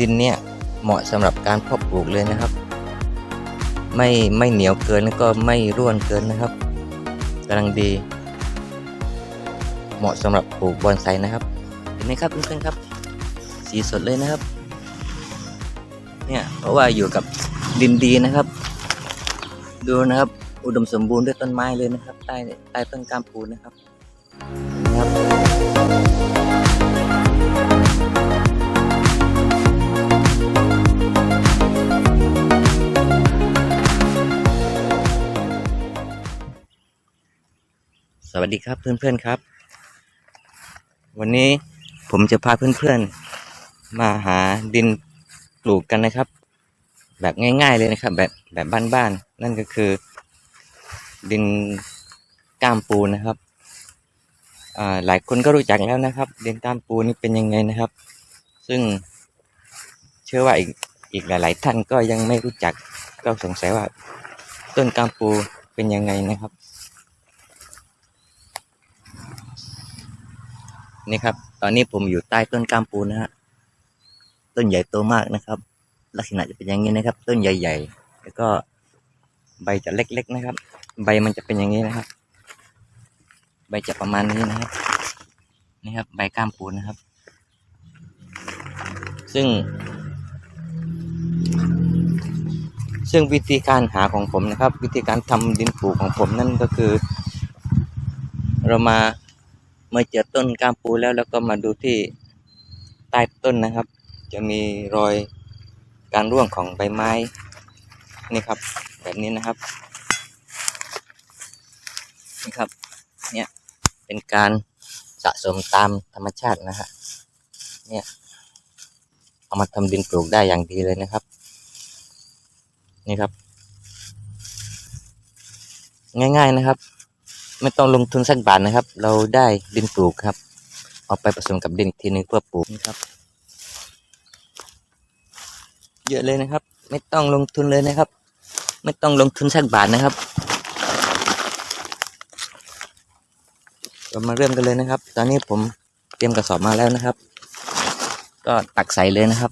ดินเนี่ยเหมาะสำหรับการเพาะปลูกเลยนะครับ ไม่ไม่เหนียวเกินแล้วก็ไม่ร่วนเกินนะครับกำลังดี เหมาะสำหรับปลูกบอนไซนะครับเห็นไหมครับเพื่อนๆครับ สีสดเลยนะครับ เนี่ยเพราะว่าอยู่กับดินดีนะครับ ดูนะครับ อุดมสมบูรณ์ด้วยต้นไม้เลยนะครับ ใต้ใต้ต้นกามปูนะครับนะครับ สวัสดีครับเพื่อนๆครับ วันนี้ผมจะพาเพื่อนๆ มาหาดินปลูกกันนะครับ แบบง่ายๆเลยนะครับ แบบแบบบ้านๆนั่นก็คือ ดินก้ามปูนะครับอ่าหลายคนก็รู้จักแล้วนะครับ ดินก้ามปูนี่เป็นยังไงนะครับ ซึ่งเชื่อว่าอีกอีกหลาย ๆ ท่านก็ยังไม่รู้จักก็สงสัยว่า ต้นก้ามปูเป็นยังไงนะครับ นี่ครับ ตอนนี้ผมอยู่ใต้ต้นกล้ามปูนะฮะ ต้นใหญ่โตมากนะครับ ลักษณะจะเป็นอย่างนี้นะครับ ต้นใหญ่ๆ แล้วก็ใบจะเล็กๆนะครับ ใบมันจะเป็นอย่างนี้นะครับ ใบจะประมาณนี้นะครับ นี่ครับ ใบกล้ามปูนะครับ ซึ่ง ซึ่งวิธีการหาของผมนะครับ วิธีการทำดินปลูกของผมนั่นก็คือ เรามา มื่อเจอต้นก้ามปูแล้วแล้วก็มาดูที่ใต้ต้นนะครับ จะมีรอยการร่วงของใบไม้นี่ครับ แบบนี้นะครับนี่ครับเนี่ยเป็นการสะสมตามธรรมชาตินะฮะเนี่ยเอามาทำดินปลูกได้อย่างดีเลยนะครับ นี่ครับ ง่าย ๆนะครับ ไม่ต้องลงทุนสักบาทนะครับ เราได้ดินปลูกครับ เอาไปผสมกับดินอีกทีนึงเพื่อปลูกนะครับ เยอะเลยนะครับ ไม่ต้องลงทุนเลยนะครับ ไม่ต้องลงทุนสักบาทนะครับ เรามาเริ่มกันเลยนะครับ ตอนนี้ผมเตรียมกระสอบมาแล้วนะครับ ก็ตักใส่เลยนะครับ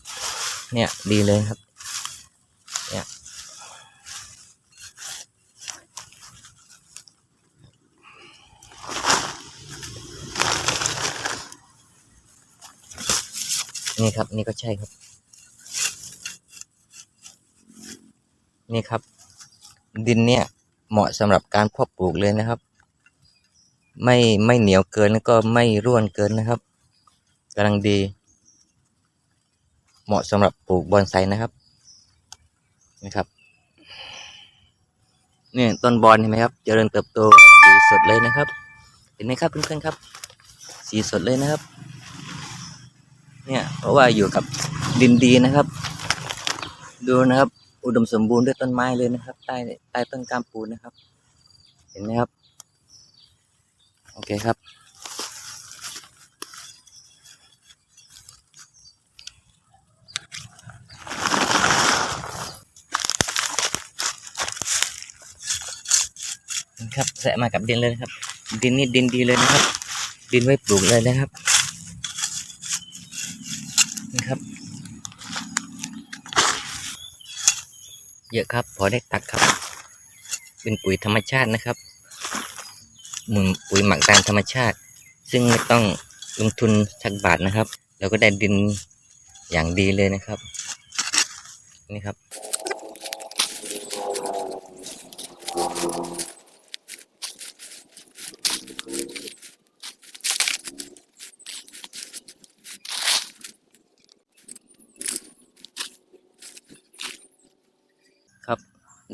เนี่ยดีเลยครับ นี่ครับ นี่ก็ใช่ครับ นี่ครับ ดินเนี่ยเหมาะสำหรับการเพาะปลูกเลยนะครับ ไม่ไม่เหนียวเกินแล้วก็ไม่ร่วนเกินนะครับกำลังดี เหมาะสำหรับปลูกบอนไซนะครับนะครับนี่ต้นบอนเห็นไหมครับเจริญเติบโตสีสดเลยนะครับ เห็นไหมครับเพื่อนๆครับ สีสดเลยนะครับ เนี่ยเพราะว่าอยู่กับดินดีนะครับ ดูนะครับ อุดมสมบูรณ์ด้วยต้นไม้เลยนะครับ ใต้ใต้ต้นกามปูนะครับ เห็นไหมครับ โอเคครับครับแสะมากับดินเลยนะครับ ดินนี่ดินดีเลยนะครับ ดินไว้ปลูกเลยนะครับ เยอะครับ พอได้ตักครับ เป็นปุ๋ยธรรมชาตินะครับหมุนปุ๋ยหมักตามธรรมชาติ ซึ่งไม่ต้องลงทุนชักบาทนะครับเราก็ได้ดินอย่างดีเลยนะครับ นี่ครับ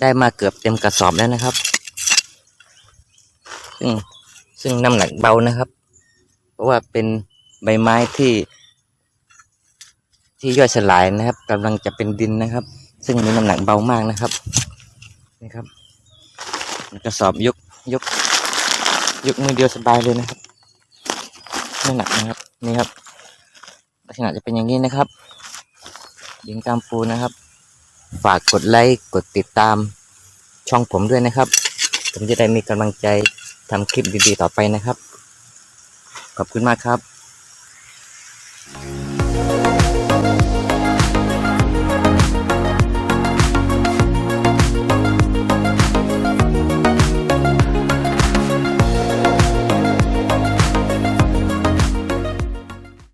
ได้มาเกือบเต็มกระสอบแล้วนะครับ ซึ่งซึ่งน้ำหนักเบานะครับ เพราะว่าเป็นใบไม้ที่ ที่ย่อยสลายนะครับกำลังจะเป็นดินนะครับ ซึ่งมีน้ำหนักเบามากนะครับนี่ครับ กระสอบยกยก ยกมือเดียวสบายเลยนะครับไม่หนักนะครับนี่ครับลักษณะจะเป็นอย่างนี้นะครับดินกามปูนะครับ ฝากกดไลค์กดติดตามช่องผมด้วยนะครับ ผมจะได้มีกำลังใจทำคลิปดีๆต่อไปนะครับ ขอบคุณมากครับ